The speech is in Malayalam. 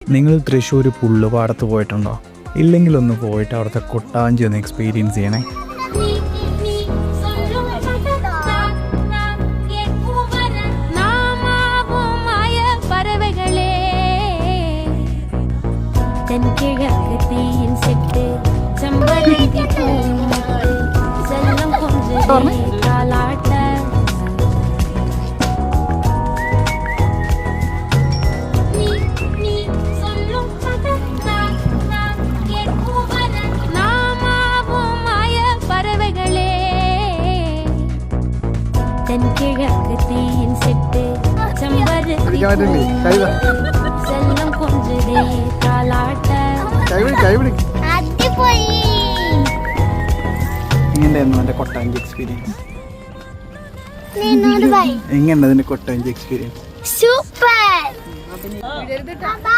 നിങ്ങൾ തൃശ്ശൂർ പുള്ളുപാടത്ത് പോയിട്ടുണ്ടോ? ഇല്ലെങ്കിൽ ഒന്ന് പോയിട്ട് അവിടുത്തെ കൊട്ടാഞ്ചി ഒന്ന് എക്സ്പീരിയൻസ് ചെയ്യണേ. കിഴക്ക് தென்கிழக்கு தீயின் செட்டு செம்பருத்தி செல்லம் கொஞ்சதே தாலாட்ட അടിപൊളി എങ്ങനെയായിരുന്നു എൻ്റെ കൊട്ടാഞ്ചി എക്സ്പീരിയൻസ് നിന്നോട് ബൈ എങ്ങനെയുണ്ട് അതിൻ്റെ കൊട്ടാഞ്ചി എക്സ്പീരിയൻസ് സൂപ്പർ ബൈ